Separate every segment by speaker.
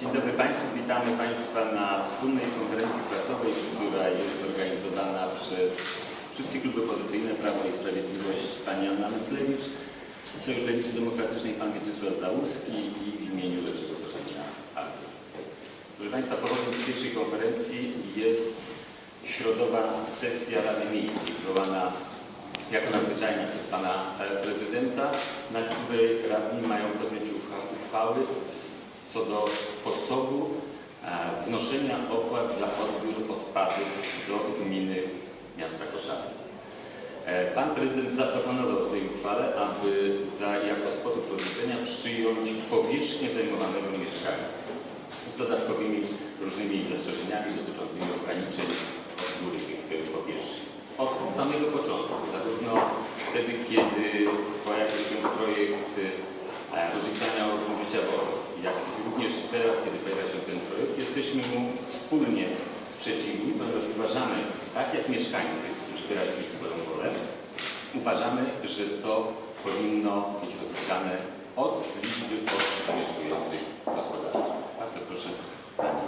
Speaker 1: Dzień dobry Państwu, witamy Państwa na wspólnej konferencji prasowej, która jest zorganizowana przez wszystkie kluby opozycyjne, Prawo i Sprawiedliwość, Pani Anna Mytlewicz, Sojusz Lewicy Demokratycznej, Pan Mieczysław Załuski i w imieniu Leczego Korzenia Alfy. Proszę Państwa, powodem dzisiejszej konferencji jest środowa sesja Rady Miejskiej, zwołana jako nadzwyczajna przez Pana Prezydenta, na której radni mają podjąć uchwa- uchwały co do sposobu e, wnoszenia opłat za odbiór odpadów do gminy miasta Koszary. E, Pan prezydent zaproponował w tej uchwale, aby za, jako sposób rozliczenia przyjąć powierzchnię zajmowanego mieszkania z dodatkowymi różnymi zastrzeżeniami dotyczącymi ograniczeń odgóry tych e, powierzchni. Od samego początku, zarówno wtedy, kiedy pojawił się projekt rozliczania użycia wody, jak i teraz, kiedy pojawia się ten projekt, jesteśmy mu wspólnie przeciwni, ponieważ uważamy, tak jak mieszkańcy, którzy wyrazili swoją wolę, uważamy, że to powinno być rozliczane od liczby osób zamieszkujących w gospodarstwie. Bardzo proszę Pani.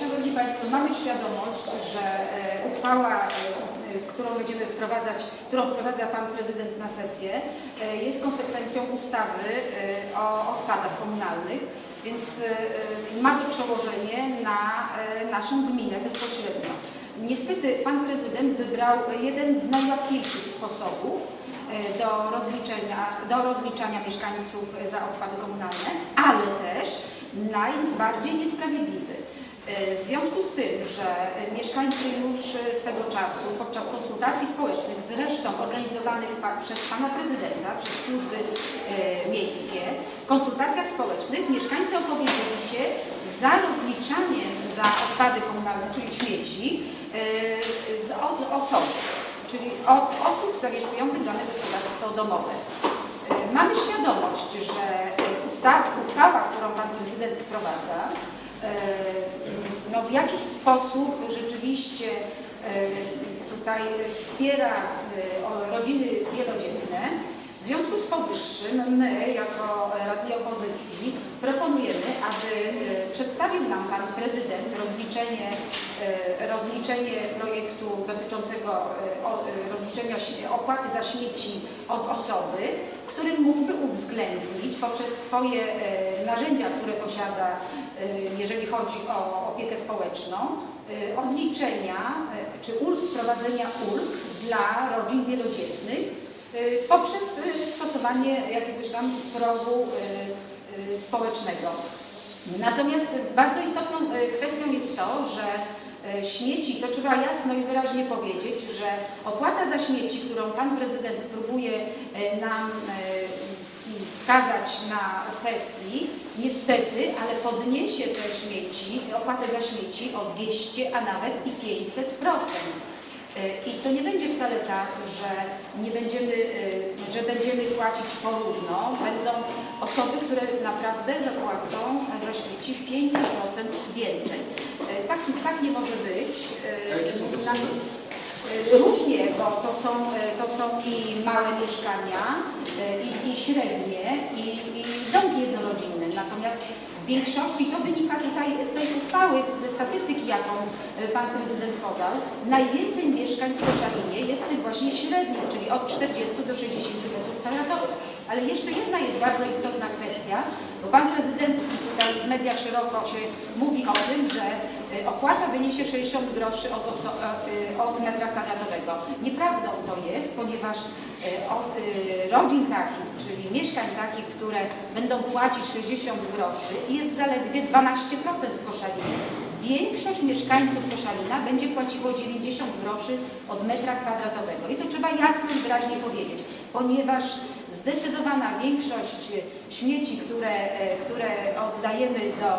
Speaker 2: Szanowni Państwo, mamy świadomość, że e, uchwała, e, którą będziemy wprowadzać, którą wprowadza Pan Prezydent na sesję, e, jest konsekwencją ustawy o odpadach komunalnych, więc e, ma to przełożenie na e, naszą gminę bezpośrednio. Niestety Pan Prezydent wybrał jeden z najłatwiejszych sposobów do rozliczenia, do rozliczania mieszkańców za odpady komunalne, ale też najbardziej niesprawiedliwy. E, W związku z tym, że mieszkańcy już e, swego czasu podczas konsultacji społecznych, zresztą organizowanych przez Pana Prezydenta, przez służby e, miejskie, w konsultacjach społecznych mieszkańcy opowiedzieli się za rozliczaniem za odpady komunalne, czyli śmieci, od osoby, czyli od osób zamieszkujących dane gospodarstwo domowe. Mamy świadomość, że ustawa, którą Pan Prezydent wprowadza, no w jakiś sposób rzeczywiście e, tutaj wspiera e, rodziny wielodzietne. W związku z powyższym my, jako radni opozycji, proponujemy, aby e, przedstawił nam Pan Prezydent rozliczenie, e, rozliczenie projektu dotyczącego e, e, rozliczenia opłaty za śmieci od osoby, którym mógłby uwzględnić poprzez swoje e, narzędzia, które posiada, e, jeżeli chodzi o opiekę społeczną, e, odliczenia e, czy ulg, wprowadzenia ulg dla rodzin wielodzietnych poprzez stosowanie jakiegoś tam progu społecznego. Natomiast bardzo istotną kwestią jest to, że śmieci, to trzeba jasno i wyraźnie powiedzieć, że opłata za śmieci, którą Pan Prezydent próbuje nam wskazać na sesji, niestety, ale podniesie te śmieci, opłatę za śmieci o 200, a nawet i 500%. E, I to nie będzie wcale tak, że nie będziemy, e, że będziemy płacić porówno. Będą osoby, które naprawdę zapłacą za śmieci 500% więcej. E, Tak, tak nie może być.
Speaker 3: Jakie są te
Speaker 2: Różnie, bo to są, e, to są i małe mieszkania, e, i, i średnie, i, i domki jednorodzinne. Natomiast w większości, to wynika tutaj z tej uchwały, ze statystyki, jaką e, Pan Prezydent podał, najwięcej mieszkań w Koszalinie jest tych właśnie średnich, czyli od 40 do 60 metrów kwadratowych. Ale jeszcze jedna jest bardzo istotna kwestia, bo Pan Prezydent tutaj w mediach szeroko się mówi o tym, że e, opłata wyniesie 60 groszy od, e, od metra kwadratowego. Nieprawdą to jest, ponieważ e, rodzin takich, czyli mieszkań takich, które będą płacić 60 groszy jest zaledwie 12% w Koszalinie. Większość mieszkańców Koszalina będzie płaciło 90 groszy od metra kwadratowego. I to trzeba jasno i wyraźnie powiedzieć, ponieważ zdecydowana większość śmieci, które, e, które oddajemy do,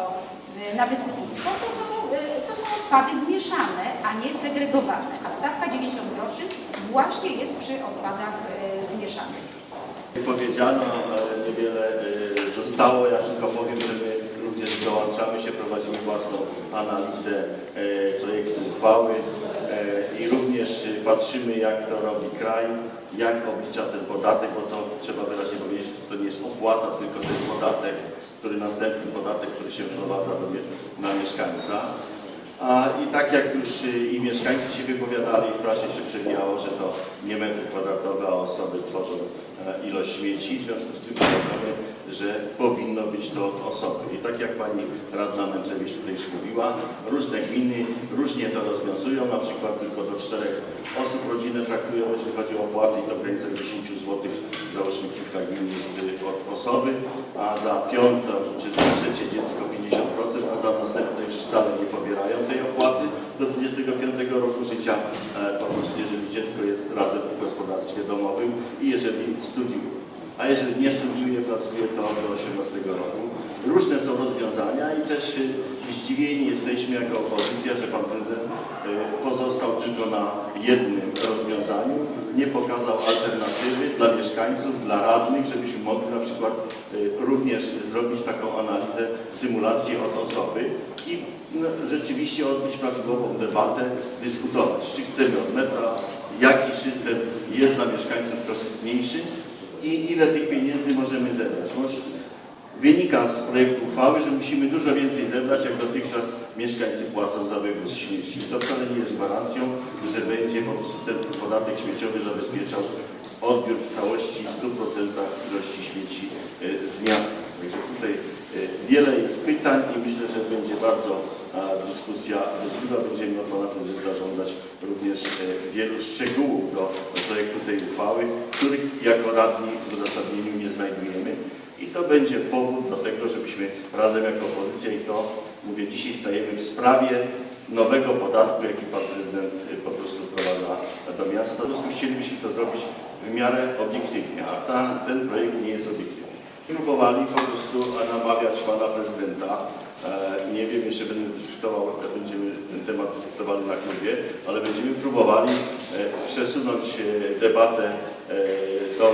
Speaker 2: e, na wysypisko, to są, e, to są odpady zmieszane, a nie segregowane. A stawka 90 groszy właśnie jest przy odpadach zmieszanych.
Speaker 4: Powiedziano, ale niewiele zostało. Ja tylko powiem, że my również
Speaker 3: dołączamy się, prowadzimy własną analizę projektu uchwały e, i również e, patrzymy, jak to robi kraj, jak oblicza ten podatek, bo to trzeba wyraźnie powiedzieć, że to nie jest opłata, tylko to jest podatek, który następny podatek, który się wprowadza do, na mieszkańca. A i tak jak już y, i mieszkańcy się wypowiadali, w prasie się przewijało, że to nie metry kwadratowe, a osoby tworzą e, ilość śmieci. W związku z tym uważamy, że powinno być to od osoby. I tak jak pani radna Mędrzewicz tutaj już mówiła, różne gminy różnie to rozwiązują, na przykład tylko do czterech osób rodzinę traktują, jeżeli chodzi o opłaty to w granicach 10 zł, załóżmy kilka gmin jest y, od osoby, a za piąte czy za trzecie dziecko 50%, a za następne już wcale nie pobierają tej opłaty do 25 roku życia, e, po prostu jeżeli dziecko jest razem w gospodarstwie domowym i jeżeli studiuje. A jeżeli nie studiuje, pracuje to do 18 roku. Różne są rozwiązania i też zdziwieni jesteśmy jako opozycja, że pan prezydent y, pozostał tylko na jednym rozwiązaniu, nie pokazał alternatywy dla mieszkańców, dla radnych, żebyśmy mogli na przykład y, również zrobić taką analizę, symulację od osoby i no, rzeczywiście odbyć prawidłową debatę, dyskutować, czy chcemy od metra, jaki system jest dla mieszkańców korzystniejszy i ile tych pieniędzy możemy zebrać. Wynika z projektu uchwały, że musimy dużo więcej zebrać, jak dotychczas mieszkańcy płacą za wywóz śmieci. To wcale nie jest gwarancją, że będzie po prostu ten podatek śmieciowy zabezpieczał odbiór w całości 100% ilości śmieci e, z miasta. Także tutaj e, wiele jest pytań i myślę, że będzie bardzo dyskusja możliwa. Będziemy od Pana Prezydenta żądać również e, wielu szczegółów do projektu tej uchwały, których jako radni w uzasadnieniu nie znajdujemy. I to będzie powód do tego, żebyśmy razem jako opozycja i to, mówię, dzisiaj stajemy w sprawie nowego podatku, jaki Pan Prezydent y, po prostu wprowadza do miasta. Po prostu chcielibyśmy to zrobić w miarę obiektywnie, a ta, ten projekt nie jest obiektywny. Próbowali po prostu namawiać Pana Prezydenta. E, nie wiem, jeszcze będę dyskutował, będziemy ten temat dyskutowali na klubie, ale będziemy próbowali e, przesunąć e, debatę tą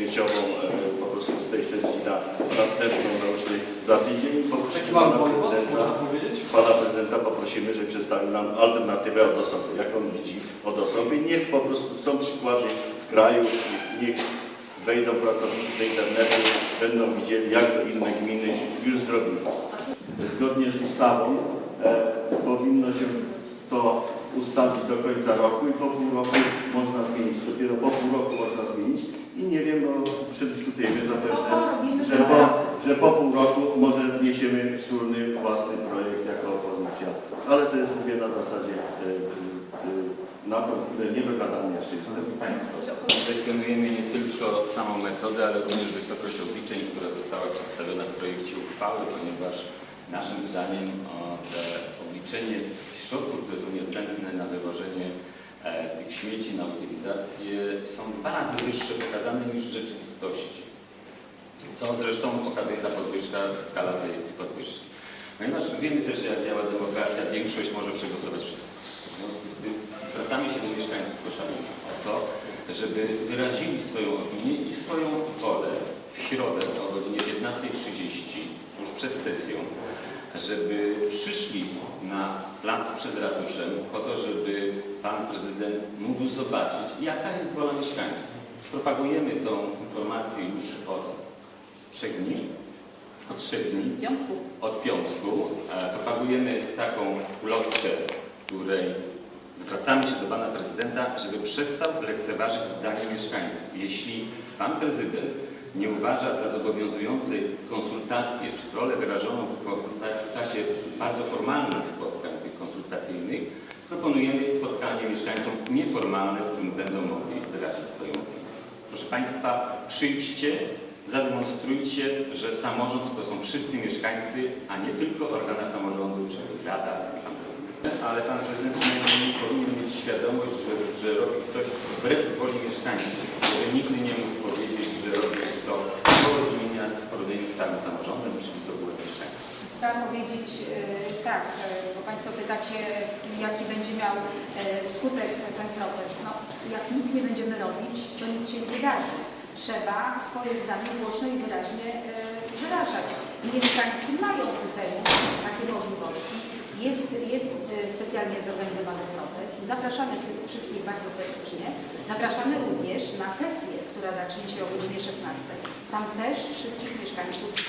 Speaker 3: śmieciową e, po prostu z tej sesji na następną, załóżmy za tydzień. i poprosimy
Speaker 4: Taki mały
Speaker 3: pana
Speaker 4: bojkot,
Speaker 3: prezydenta,
Speaker 4: można powiedzieć?
Speaker 3: pana prezydenta poprosimy, żeby przedstawił nam alternatywę od osoby, jak on widzi od osoby. Niech po prostu są przykłady w kraju, niech wejdą pracownicy do internetu, będą widzieli, jak to inne gminy już zrobiły. Zgodnie z ustawą e, powinno się to ustalić do końca roku i po pół roku można zmienić. Dopiero po pół roku można zmienić i nie wiem, no przedyskutujemy zapewne,
Speaker 2: No to robimy
Speaker 3: że po,
Speaker 2: teraz.
Speaker 3: że po pół roku może wniesiemy wspólny własny projekt jako opozycja. Ale to jest mówię na zasadzie e, e, na tą chwilę nie dogadamy jeszcze jestem.
Speaker 1: Państwo, kwestionujemy nie tylko samą metodę, ale również wysokość obliczeń, która została przedstawiona w projekcie uchwały, ponieważ naszym zdaniem o, te obliczenie środków, które są niezbędne na wywożenie e, tych śmieci, na utylizację są dwa razy wyższe pokazane niż w rzeczywistości. Co zresztą pokazuje ta podwyżka, skala tej podwyżki. Ponieważ wiemy też, jak działa demokracja, większość może przegłosować wszystko. W związku z tym zwracamy się do mieszkańców Koszalina o to, żeby wyrazili swoją opinię i swoją wolę w środę o godzinie 15.30, już przed sesją, żeby przyszli na plac przed ratuszem po to, żeby pan prezydent mógł zobaczyć, jaka jest wola mieszkańców. Propagujemy tą informację już od trzech dni, od trzech dni
Speaker 2: piątku.
Speaker 1: od piątku e, propagujemy taką ulotkę, której zwracamy się do pana prezydenta, żeby przestał lekceważyć zdanie mieszkańców. Jeśli pan prezydent nie uważa za zobowiązujące konsultacje czy rolę wyrażoną w, czasie bardzo formalnych spotkań tych konsultacyjnych, proponujemy spotkanie mieszkańcom nieformalne, w którym będą mogli wyrazić swoją opinię. Proszę Państwa, przyjdźcie, zademonstrujcie, że samorząd to są wszyscy mieszkańcy, a nie tylko organa samorządu, czy rada. Ale pan prezydent przynajmniej powinien mieć świadomość, że, że robi coś wbrew woli mieszkańców, żeby nigdy nie mógł powiedzieć, że robi to w porozumieniu z porozumieniem z całym samorządem, czyli z ogółem mieszkańców.
Speaker 2: Trzeba powiedzieć e, tak, e, bo Państwo pytacie, jaki będzie miał e, skutek ten protest. No, jak nic nie będziemy robić, to nic się nie wydarzy. trzeba swoje zdanie głośno i wyraźnie wyrażać. Mieszkańcy mają ku temu takie możliwości. Jest, jest e, specjalnie zorganizowany protest. Zapraszamy wszystkich bardzo serdecznie. Zapraszamy również na sesję, która zacznie się o godzinie 16. Tam też wszystkich mieszkańców, e,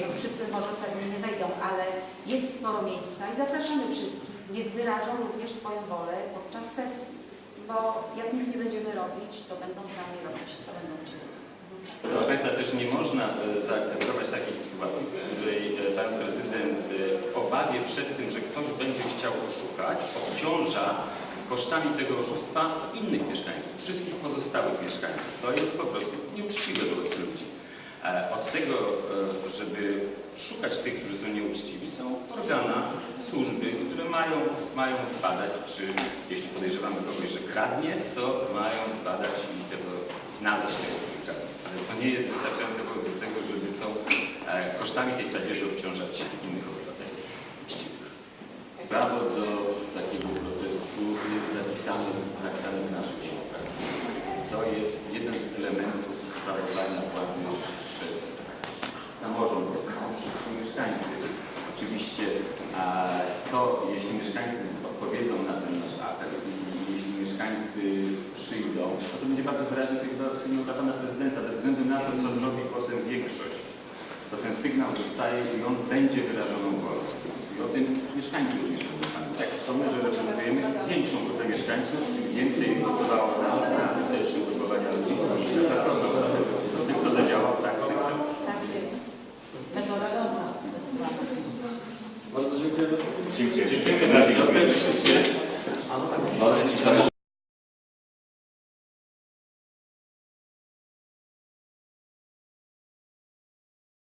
Speaker 2: no wszyscy może pewnie nie wejdą, ale jest sporo miejsca i zapraszamy wszystkich. Niech wyrażą również swoją wolę podczas sesji, bo jak nic nie będziemy robić, to będą z nami robić, co będą chcieli.
Speaker 1: Proszę Państwa, też nie można e, zaakceptować takiej sytuacji, w której e, Pan Prezydent e, w obawie przed tym, że ktoś będzie chciał oszukać, obciąża kosztami tego oszustwa innych mieszkańców, wszystkich pozostałych mieszkańców. To jest po prostu nieuczciwe wobec ludzi. E, Od tego, e, żeby szukać tych, którzy są nieuczciwi, są organa, służby, które mają, mają zbadać, czy jeśli podejrzewamy kogoś, że kradnie, to mają zbadać i tego, znaleźć tego, który. Ale to nie jest wystarczające wobec tego, żeby to e, kosztami tej kradzieży obciążać innych obywateli. Prawo do takiego protestu jest zapisane napisane w naszej demokracji. To jest jeden z elementów sprawowania władzy przez samorząd, wszyscy mieszkańcy. Oczywiście to, jeśli mieszkańcy odpowiedzą na ten nasz apel i jeśli mieszkańcy przyjdą, to to będzie bardzo wyraźny sygnał, dla Pana Prezydenta, bez względu na to, co zrobi potem większość to ten sygnał zostaje i on będzie wyrażoną wolą. Tym będą pamiętać. Tak wspomnę, że reprezentujemy większą grupę mieszkańców, czyli więcej głosowało